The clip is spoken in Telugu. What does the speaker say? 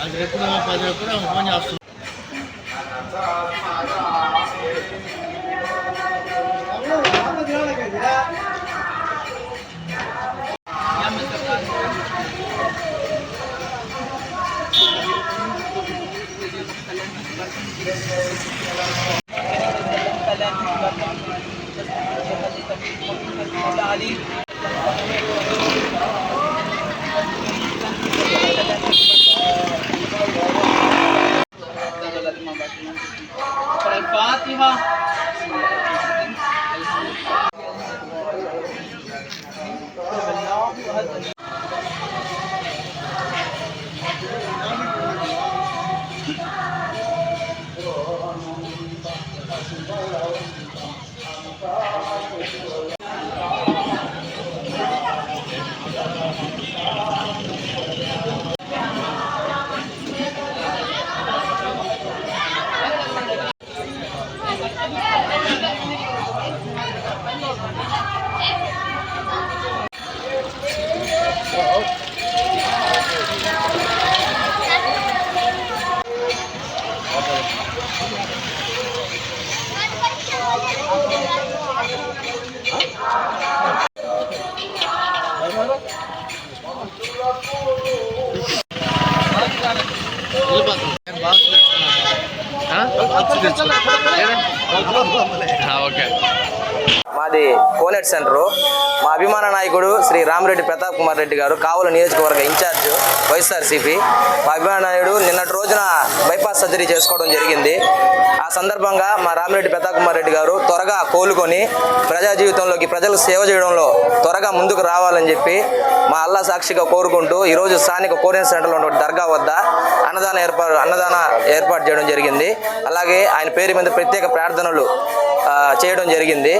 అది ఎప్పుడు పది ఎప్పుడు ఫోన్ చేస్తున్నాం الفاتحة Oke. Okay. మాది కోనేట్ సెంటరు. మా అభిమాన నాయకుడు శ్రీ రామిరెడ్డి ప్రతాప్ కుమార్ రెడ్డి గారు కావుల నియోజకవర్గ ఇన్ఛార్జ్ వైఎస్ఆర్సీపీ. మా అభిమాన నాయుడు నిన్నటి రోజున బైపాస్ సర్జరీ చేసుకోవడం జరిగింది. ఆ సందర్భంగా మా రామిరెడ్డి ప్రతాప్ కుమార్ రెడ్డి గారు త్వరగా కోలుకొని ప్రజా జీవితంలోకి ప్రజలకు సేవ చేయడంలో త్వరగా ముందుకు రావాలని చెప్పి మా అల్లా సాక్షిగా కోరుకుంటూ ఈరోజు స్థానిక కోరియన్ సెంటర్లో ఉన్న దర్గా వద్ద అన్నదాన ఏర్పాటు అన్నదాన ఏర్పాటు చేయడం జరిగింది. అలాగే ఆయన పేరు మీద ప్రత్యేక ప్రార్థనలు చేయడం జరిగింది.